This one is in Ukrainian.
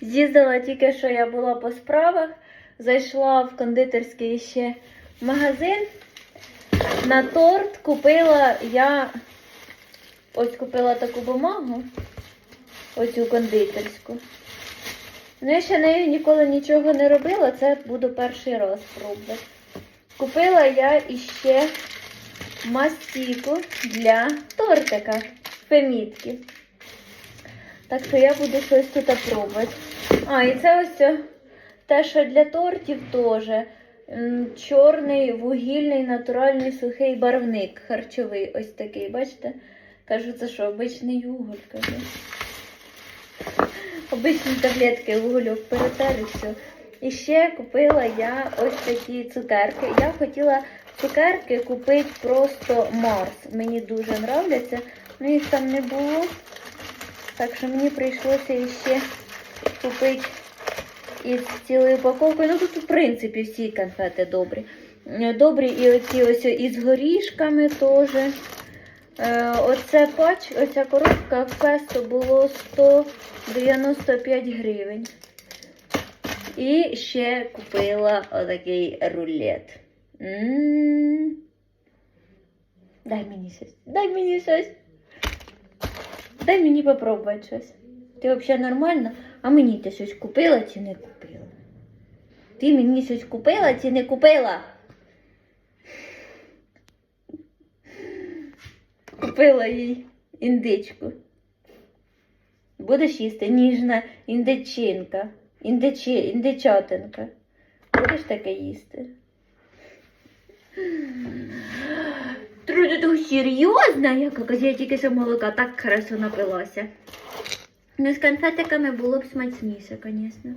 З'їздила тільки що я була по справах, зайшла в кондитерський ще магазин. На торт купила я ось купила таку бумагу, оцю кондитерську. Ну, я ще нею ніколи нічого не робила, це буду перший раз пробувати. Купила я іще мастіку для тортика пемітки. Так що я буду щось тут пробувати. А, і це ось те, що для тортів теж. Чорний вугільний натуральний сухий барвник харчовий. Ось такий, бачите? Кажу, це що, обичний уголь, кажу. Обичні таблетки угольок перетер і. І ще купила я ось такі цукерки. Я хотіла цукерки купити просто Марс. Мені дуже нравляться, але їх там не було. Так що мені прийшлося ще купити із цілою упаковкою. Ну тут, в принципі, всі конфети добрі. Е, Добрі і оці ось із горішками теж. Е, Оце пач, оця коробка в песто було 195 гривень. І ще купила отакий рулет. М. Дай мені щось. Дай мені щось. Дай мені попробувати щось. Ти взагалі нормально? А мені ти щось купила чи не купила? Ти мені щось купила чи не купила? Купила їй індичку. Будеш їсти ніжна індичинка. Індичи, індичатинка. Будеш таке їсти? Труди ти серйозно? Я якось я тільки що молока так хорошо напилася. Ну, з конфетиками було б смачніше, звісно.